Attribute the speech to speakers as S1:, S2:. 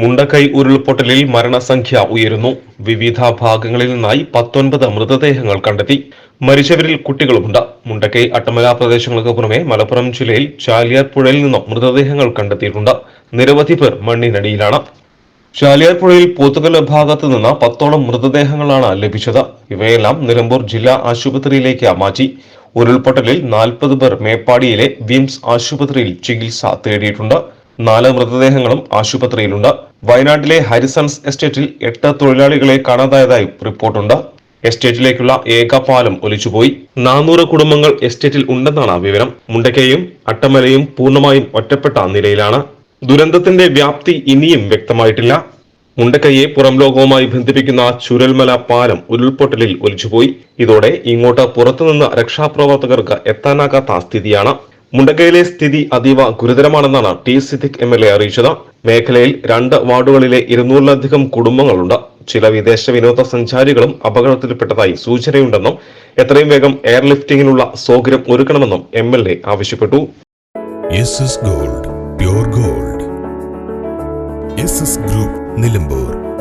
S1: മുണ്ടക്കൈ ഉരുൾപൊട്ടലിൽ മരണസംഖ്യ ഉയരുന്നു. വിവിധ ഭാഗങ്ങളിൽ നിന്നായി പത്തൊൻപത് മൃതദേഹങ്ങൾ കണ്ടെത്തി. മരിച്ചവരിൽ കുട്ടികളുമുണ്ട്. മുണ്ടക്കൈ അട്ടമല പ്രദേശങ്ങൾക്ക് പുറമെ മലപ്പുറം ജില്ലയിൽ ചാലിയാർ പുഴയിൽ നിന്നും മൃതദേഹങ്ങൾ കണ്ടെത്തിയിട്ടുണ്ട്. നിരവധി പേർ മണ്ണിനടിയിലാണ്. ചാലിയാർ പുഴയിൽ പോത്തുകല്ല് ഭാഗത്ത് നിന്ന് പത്തോളം മൃതദേഹങ്ങളാണ് ലഭിച്ചത്. ഇവയെല്ലാം നിലമ്പൂർ ജില്ലാ ആശുപത്രിയിലേക്ക് മാറ്റി. ഉരുൾപൊട്ടലിൽ നാൽപ്പത് പേർ മേപ്പാടിയിലെ വിംസ് ആശുപത്രിയിൽ ചികിത്സ തേടിയിട്ടുണ്ട്. നാല് മൃതദേഹങ്ങളും ആശുപത്രിയിലുണ്ട്. വയനാട്ടിലെ ഹരിസൺസ് എസ്റ്റേറ്റിൽ എട്ട് തൊഴിലാളികളെ കാണാതായതായും റിപ്പോർട്ടുണ്ട്. എസ്റ്റേറ്റിലേക്കുള്ള ഏക പാലം ഒലിച്ചുപോയി. നാനൂറ് കുടുംബങ്ങൾ എസ്റ്റേറ്റിൽ ഉണ്ടെന്നാണ് വിവരം. മുണ്ടക്കയും അട്ടമലയും പൂർണമായും ഒറ്റപ്പെട്ട നിലയിലാണ്. ദുരന്തത്തിന്റെ വ്യാപ്തി ഇനിയും വ്യക്തമായിട്ടില്ല. മുണ്ടക്കയെ പുറം ലോകവുമായി ബന്ധിപ്പിക്കുന്ന ചുരൽമല പാലം ഉരുൾപൊട്ടലിൽ ഒലിച്ചുപോയി. ഇതോടെ ഇങ്ങോട്ട് പുറത്തുനിന്ന് രക്ഷാപ്രവർത്തകർക്ക് എത്താനാകാത്ത സ്ഥിതിയാണ്. മുണ്ടക്കയിലെ സ്ഥിതി അതീവ ഗുരുതരമാണെന്നാണ് T Siddique M L A അറിയിച്ചത്. മേഖലയിൽ രണ്ട് വാർഡുകളിലെ ഇരുന്നൂറിലധികം കുടുംബങ്ങളുണ്ട്. ചില വിദേശ വിനോദസഞ്ചാരികളും അപകടത്തിൽപ്പെട്ടതായി സൂചനയുണ്ടെന്നും എത്രയും വേഗം എയർലിഫ്റ്റിംഗിനുള്ള സൗകര്യം ഒരുക്കണമെന്നും എം എൽ എ ആവശ്യപ്പെട്ടു.
S2: Gold gold. ഗ്രൂപ്പ് നിലമ്പൂർ.